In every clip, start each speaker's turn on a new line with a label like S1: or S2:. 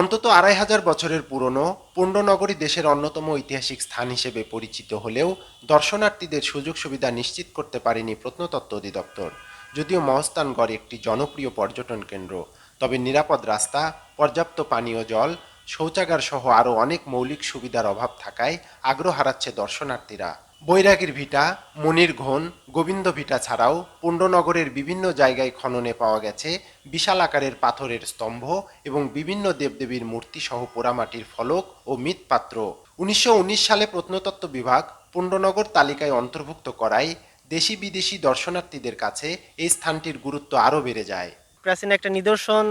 S1: অন্তত আড়াই হাজার বছরের পুরনো পুণ্ডনগরী দেশের অন্যতম ঐতিহাসিক স্থান হিসেবে পরিচিত হলেও দর্শনার্থীদের সুযোগ সুবিধা নিশ্চিত করতে পারেনি প্রত্নতত্ত্ব অধিদপ্তর, যদিও মহস্তানগড় একটি জনপ্রিয় পর্যটন কেন্দ্র। তবে নিরাপদ রাস্তা, পর্যাপ্ত পানীয় জল, শৌচাগার সহ আরও অনেক মৌলিক সুবিধার অভাব থাকায় আগ্রহ হারাচ্ছে দর্শনার্থীরা। বৈরাগীর ভিটা, মনির ঘন, গোবিন্দ ভিটা ছাড়াও পুণ্ডনগরের বিভিন্ন জায়গায় খননে পাওয়া গেছে বিশাল আকারের পাথরের স্তম্ভ এবং বিভিন্ন দেবদেবীর মূর্তি সহ পোড়ামাটির ফলক ও মৃৎপাত্র। উনিশশো উনিশ সালে প্রত্নতত্ত্ব বিভাগ পুণ্ডনগর তালিকায় অন্তর্ভুক্ত করায় দেশি বিদেশি দর্শনার্থীদের কাছে এই স্থানটির গুরুত্ব আরও বেড়ে যায়।
S2: প্রাচীন একটা নিদর্শন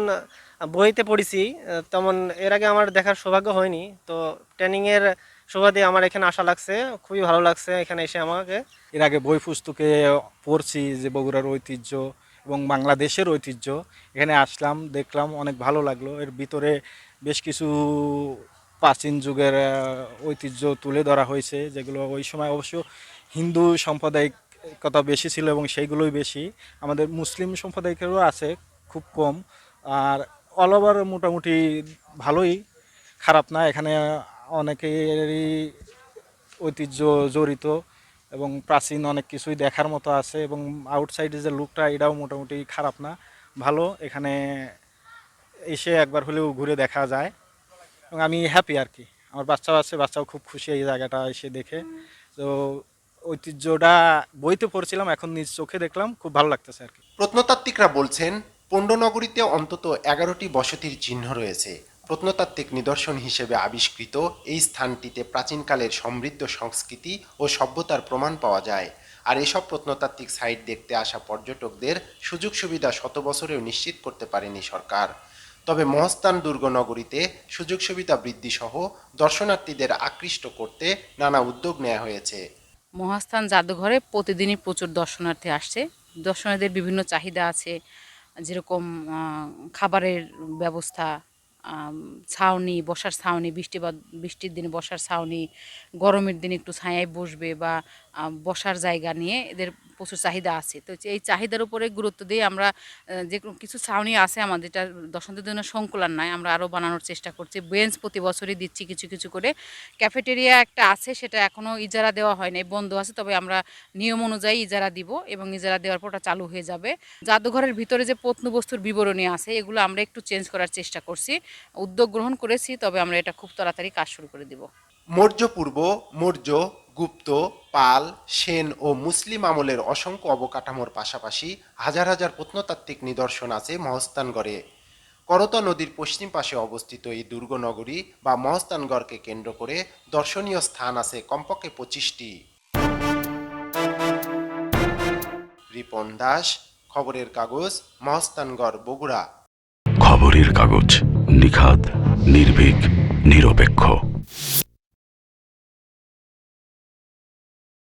S2: বইতে পড়েছি, তেমন এর আগে আমার দেখার সৌভাগ্য হয়নি। তো ট্রেনিংয়ের সুবাদে আমার এখানে আসা লাগছে, খুবই ভালো লাগছে এখানে এসে আমাকে।
S3: এর আগে বই পুস্তকে পড়ছি যে বগুড়ার ঐতিহ্য এবং বাংলাদেশের ঐতিহ্য। এখানে আসলাম, দেখলাম, অনেক ভালো লাগল। এর ভিতরে বেশ কিছু প্রাচীন যুগের ঐতিহ্য তুলে ধরা হয়েছে, যেগুলো ওই সময় অবশ্য হিন্দু সাম্প্রদায়িকতা বেশি ছিল এবং সেইগুলোই বেশি। আমাদের মুসলিম সম্প্রদায়িকেরও আছে খুব কম। আর অল ওভার মোটামুটি ভালোই, খারাপ না। এখানে অনেকেরই ঐতিহ্য জড়িত এবং প্রাচীন অনেক কিছুই দেখার মতো আছে এবং আউটসাইডে যে লুকটা এটাও মোটামুটি খারাপ না। ভালো, এখানে এসে একবার হলেও ঘুরে দেখা যায়। এবং আমি হ্যাপি আর কি। আমার বাচ্চাও আছে, বাচ্চাও খুব খুশি এই জায়গাটা এসে দেখে। তো ঐতিহ্যটা বইতে পড়ছিলাম, এখন নিজ চোখে দেখলাম, খুব ভালো লাগতেছে আর কি।
S1: প্রত্নতাত্ত্বিকরা বলছেন পণ্ডনগরীতে অন্তত এগারোটি বসতির চিহ্ন রয়েছে। প্রত্নতাত্ত্বিক নিদর্শন হিসেবে আবিষ্কৃত এই স্থানটিতে প্রাচীনকালের সমৃদ্ধ সংস্কৃতি ও সভ্যতার প্রমাণ পাওয়া যায়। আর এসব প্রত্নতাত্ত্বিক সাইট দেখতে আসা পর্যটকদের সুযোগ সুবিধা শত বছরেও নিশ্চিত করতে পারেনি সরকার। তবে মহস্তান দুর্গনগরীতে সুযোগ সুবিধা বৃদ্ধি সহ দর্শনার্থীদের আকৃষ্ট করতে নানা উদ্যোগ নেওয়া হয়েছে।
S4: মহাস্থান জাদুঘরে প্রতিদিনই প্রচুর দর্শনার্থী আসছে। দর্শনার্থীদের বিভিন্ন চাহিদা আছে, যেরকম খাবারের ব্যবস্থা ছাউনি, বসার ছাউনি, বৃষ্টি বা বৃষ্টির দিনে বসার ছাউনি, গরমের দিনে একটু ছায়ায় বসবে বা বসার জায়গা নিয়ে এদের প্রচুর চাহিদা আছে। তো এই চাহিদার উপরে গুরুত্ব দিয়ে আমরা যে কিছু ছাউনি আছে আমাদের এটা দর্শনার্থীদের জন্য সংকুলান নাই, আমরা আরও বানানোর চেষ্টা করছি। বেঞ্চ প্রতি বছরই দিচ্ছি কিছু কিছু করে। ক্যাফেটেরিয়া একটা আছে, সেটা এখনও ইজারা দেওয়া হয় নাই, বন্ধ আছে, তবে আমরা নিয়ম অনুযায়ী ইজারা দিব এবং ইজারা দেওয়ার পর ওটা চালু হয়ে যাবে। জাদুঘরের ভিতরে যে প্রত্নবস্তুর বিবরণী আছে, এগুলো আমরা একটু চেঞ্জ করার চেষ্টা করছি। উদ্যোগ গ্রহণ করেছি, তবে আমরা এটা খুব তাড়াতাড়ি কাজ শুরু করে দিব।
S1: মৌর্য পূর্ব মৌর্য, গুপ্ত পাল, সেন ও মুসলিম আমলের অসংখ্য অবকাঠামোর পাশাপাশি হাজার হাজার প্রত্নতাত্ত্বিক নিদর্শন আছে মহস্তানগড়ে। করতা নদীর পশ্চিম পাশে অবস্থিত এই দুর্গনগরী বা মহস্তানগড়কে কেন্দ্র করে দর্শনীয় স্থান আছে কমপক্ষে পঁচিশটি। রিপন দাস, খবরের কাগজ, মহস্তানগড়, বগুড়া।
S5: খবরের কাগজ নিখাত, নির্ভীক, নিরপেক্ষ।